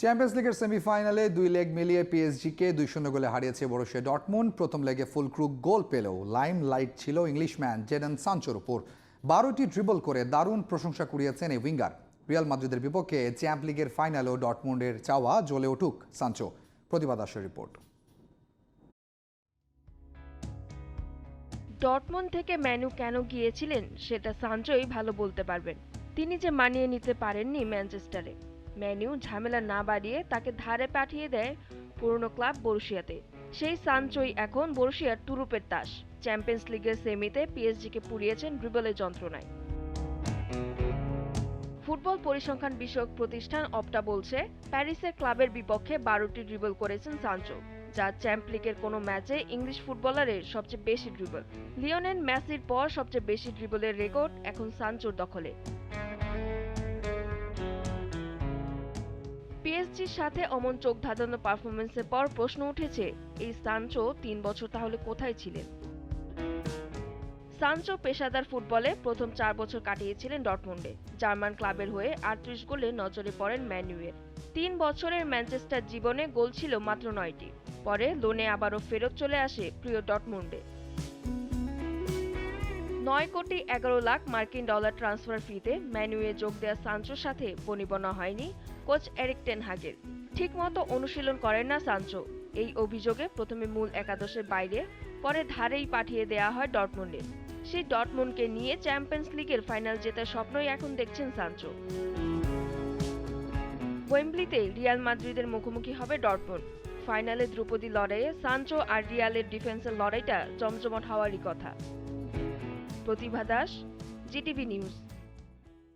Champions লিগের সেমিফাইনালে দুই লেগ মিলিয়ে পিএসজিকে দুই শূন্য গোলে হারিয়েছে বরুশিয়া ডটমুন্ড প্রথম লেগে ফুল ক্রুক গোল পেলেও লাইম লাইট ছিল ইংলিশম্যান জেডেন সাঞ্চোর উপর। বারোটি ড্রিবল করে দারুণ প্রশংসা কুড়িয়েছেন এই উইঙ্গার রিয়াল মাদ্রিদের বিপক্ষে চ্যাম্প লিগের ফাইনালেও ডটমুন্ডের চাওয়া জ্বলে উঠুক সাঞ্চো প্রতিবাদ আসর রিপোর্ট ডটমন্ড থেকে ম্যানু কেন গিয়েছিলেন, সেটা সানচোই ভালো বলতে পারবেন। তিনি যে মানিয়ে নিতে পারেননি ম্যানচেস্টারে ম্যানু ঝামেলা না বাড়িয়ে তাকে ধারে পাঠিয়ে দেয় পুরনো ক্লাব বরুশিয়াতে। সেই সানচোই এখন বরুশিয়ার তুরুপের তাস। চ্যাম্পিয়ন্স লিগের সেমিতে পিএসজিকে পুড়িয়েছেন ড্রিবলের যন্ত্রণায়। ফুটবল পরিসংখ্যান বিষয়ক প্রতিষ্ঠান অপটা বলছে, প্যারিসের ক্লাবের বিপক্ষে বারোটি ড্রিবল করেছেন সানচো, যা চ্যাম্প লিগের কোনো ম্যাচে ইংলিশ ফুটবলারের সবচেয়ে বেশি ড্রিবল। লিওনেল মেসির পর সবচেয়ে বেশি ড্রিবলের রেকর্ড এখন সানচোর দখলে। পিএসজির সাথে অমন চোখ ধাঁধানো পারফরমেন্সের পর প্রশ্ন উঠেছে, এই সানচো তিন বছর তাহলে কোথায় ছিলেন? সানচো পেশাদার ফুটবলে প্রথম চার বছর কাটিয়েছিলেন ডটমুন্ডে জার্মান ক্লাবের হয়ে আটত্রিশ গোলে নজরে পড়েন ম্যানুয়ের তিন বছরের ম্যানচেস্টার জীবনে গোল ছিল মাত্র নয়টি, পরে লোনে আবারও ফেরত চলে আসে প্রিয় ডটমুন্ডে নয় কোটি এগারো লাখ মার্কিন ডলার ট্রান্সফার ফিতে ম্যানুয়ে যোগ দেওয়া সানচোর সাথে বনিবনা হয়নি কোচ এরিক টেন হাগের। ঠিকমতো অনুশীলন করেন না সানচো এই অভিযোগে প্রথমে মূল একাদশের বাইরে, পরে ধারেই পাঠিয়ে দেয়া হয় ডটমুন্ডে। সেই ডটমুন্ডকে নিয়ে চ্যাম্পিয়ন্স লিগের ফাইনাল জেতার স্বপ্নই এখন দেখছেন সানচো ওয়েম্বলিতে রিয়াল মাদ্রিদের মুখোমুখি হবে ডটমুন্ড। ফাইনালে ধ্রুপদী লড়াইয়ে সানচো আর রিয়ালের ডিফেন্সের লড়াইটা জমজমট হওয়ারই কথা। Pratibha Das GTV news.